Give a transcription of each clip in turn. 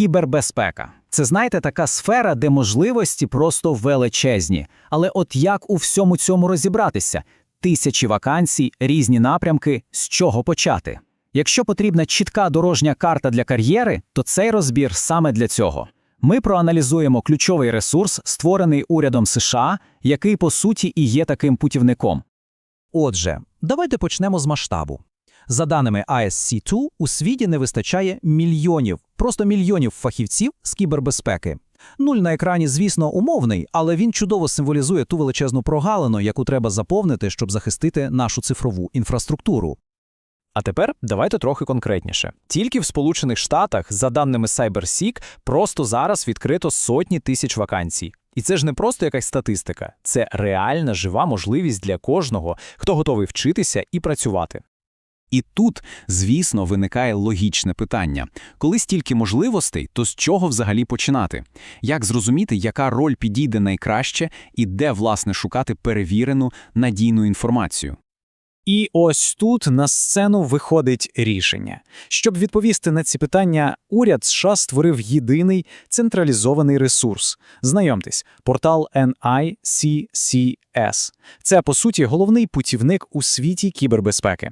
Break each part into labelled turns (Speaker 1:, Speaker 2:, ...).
Speaker 1: Кібербезпека. Це знаєте, така сфера, де можливості просто величезні. Але от як у всьому цьому розібратися? Тисячі вакансій, різні напрямки, з чого почати? Якщо потрібна чітка дорожня карта для кар'єри, то цей розбір саме для цього. Ми проаналізуємо ключовий ресурс, створений урядом США, який по суті і є таким путівником.
Speaker 2: Отже, давайте почнемо з масштабу. За даними ISC2, у світі не вистачає мільйонів, просто мільйонів фахівців з кібербезпеки. Нуль на екрані, звісно, умовний, але він чудово символізує ту величезну прогалину, яку треба заповнити, щоб захистити нашу цифрову інфраструктуру.
Speaker 3: А тепер давайте трохи конкретніше. Тільки в Сполучених Штатах, за даними CyberSeek, просто зараз відкрито сотні тисяч вакансій. І це ж не просто якась статистика, це реальна жива можливість для кожного, хто готовий вчитися і працювати.
Speaker 4: І тут, звісно, виникає логічне питання. Коли стільки можливостей, то з чого взагалі починати? Як зрозуміти, яка роль підійде найкраще і де, власне, шукати перевірену, надійну інформацію?
Speaker 5: І ось тут на сцену виходить рішення. Щоб відповісти на ці питання, уряд США створив єдиний централізований ресурс. Знайомтесь, портал NICCS. Це, по суті, головний путівник у світі кібербезпеки.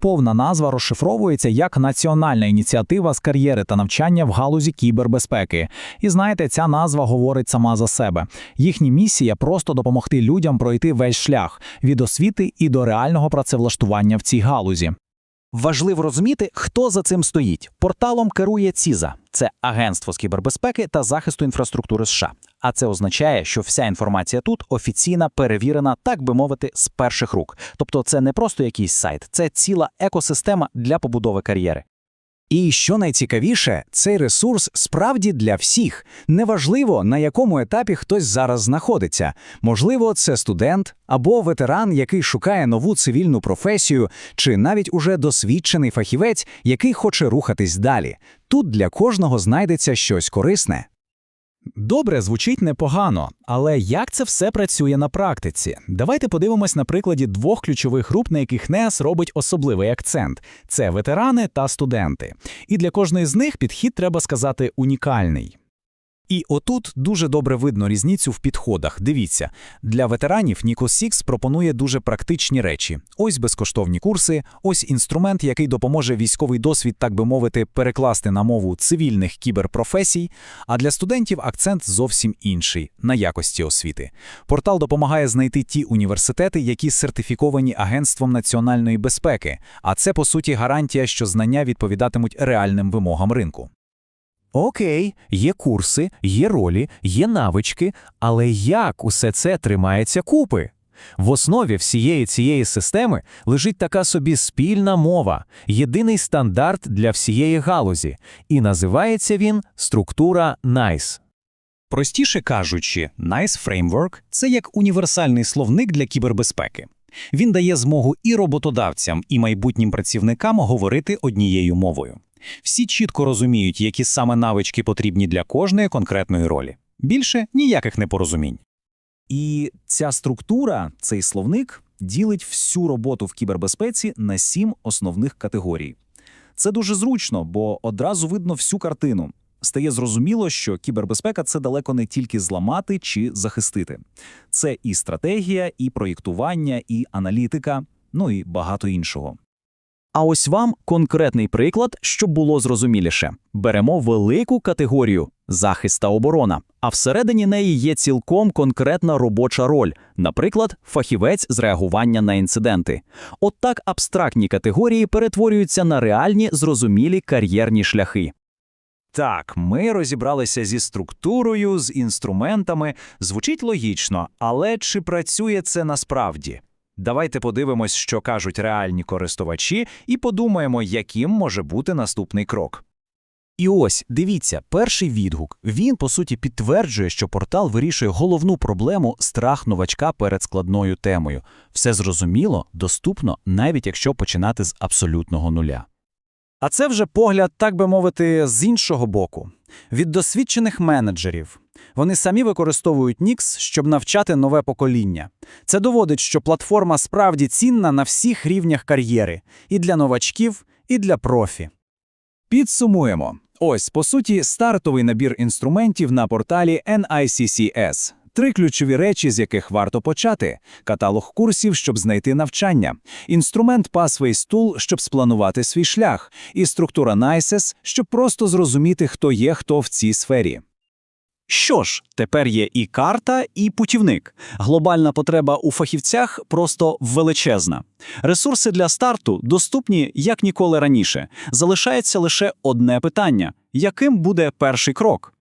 Speaker 2: Повна назва розшифровується як Національна ініціатива з кар'єри та навчання в галузі кібербезпеки. І знаєте, ця назва говорить сама за себе. Їхня місія просто допомогти людям пройти весь шлях від освіти і до реального працевлаштування в цій галузі. Важливо розуміти, хто за цим стоїть. Порталом керує ЦІЗА – це Агентство з кібербезпеки та захисту інфраструктури США. А це означає, що вся інформація тут офіційна, перевірена, так би мовити, з перших рук. Тобто, це не просто якийсь сайт, це ціла екосистема для побудови кар'єри. І що найцікавіше, цей ресурс справді для всіх. Неважливо, на якому етапі хтось зараз знаходиться. Можливо, це студент або ветеран, який шукає нову цивільну професію, чи навіть уже досвідчений фахівець, який хоче рухатись далі. Тут для кожного знайдеться щось корисне.
Speaker 6: Добре, звучить непогано, але як це все працює на практиці? Давайте подивимось на прикладі двох ключових груп, на яких НЕАС робить особливий акцент: це ветерани та студенти. І для кожної з них підхід треба сказати унікальний. І отут дуже добре видно різницю в підходах. Дивіться, для ветеранів Six пропонує дуже практичні речі. Ось безкоштовні курси, ось інструмент, який допоможе військовий досвід, так би мовити, перекласти на мову цивільних кіберпрофесій. А для студентів акцент зовсім інший на якості освіти. Портал допомагає знайти ті університети, які сертифіковані Агентством національної безпеки. А це по суті гарантія, що знання відповідатимуть реальним вимогам ринку.
Speaker 7: Окей, є курси, є ролі, є навички, але як усе це тримається купи? В основі всієї цієї системи лежить така собі спільна мова, єдиний стандарт для всієї галузі, і називається він структура NICE.
Speaker 1: Простіше кажучи, NICE Framework – це як універсальний словник для кібербезпеки. Він дає змогу і роботодавцям, і майбутнім працівникам говорити однією мовою. Всі чітко розуміють, які саме навички потрібні для кожної конкретної ролі. Більше ніяких непорозумінь.
Speaker 2: І ця структура, цей словник, ділить всю роботу в кібербезпеці на сім основних категорій. Це дуже зручно, бо одразу видно всю картину. Стає зрозуміло, що кібербезпека це далеко не тільки зламати чи захистити. Це і стратегія, і проєктування, і аналітика, ну і багато іншого. А ось вам конкретний приклад, щоб було зрозуміліше. Беремо велику категорію захист та оборона, а всередині неї є цілком конкретна робоча роль, наприклад, фахівець з реагування на інциденти. От так абстрактні категорії перетворюються на реальні зрозумілі кар'єрні шляхи. Так, ми розібралися зі структурою, з інструментами. Звучить логічно, але чи працює це насправді? Давайте подивимось, що кажуть реальні користувачі, і подумаємо, яким може бути наступний крок. І ось дивіться, перший відгук. Він по суті підтверджує, що портал вирішує головну проблему страх новачка перед складною темою. Все зрозуміло, доступно, навіть якщо починати з абсолютного нуля.
Speaker 5: А це вже погляд, так би мовити, з іншого боку від досвідчених менеджерів. Вони самі використовують Nix, щоб навчати нове покоління. Це доводить, що платформа справді цінна на всіх рівнях кар'єри і для новачків, і для профі.
Speaker 6: Підсумуємо.
Speaker 5: Ось, по суті, стартовий набір інструментів на порталі NICCS. Три ключові речі, з яких варто почати: каталог курсів, щоб знайти навчання, інструмент Pathways Tool, щоб спланувати свій шлях, і структура NICES, щоб просто зрозуміти, хто є хто в цій сфері. Що ж, тепер є і карта, і путівник. Глобальна потреба у фахівцях просто величезна. Ресурси для старту доступні як ніколи раніше. Залишається лише одне питання: яким буде перший крок?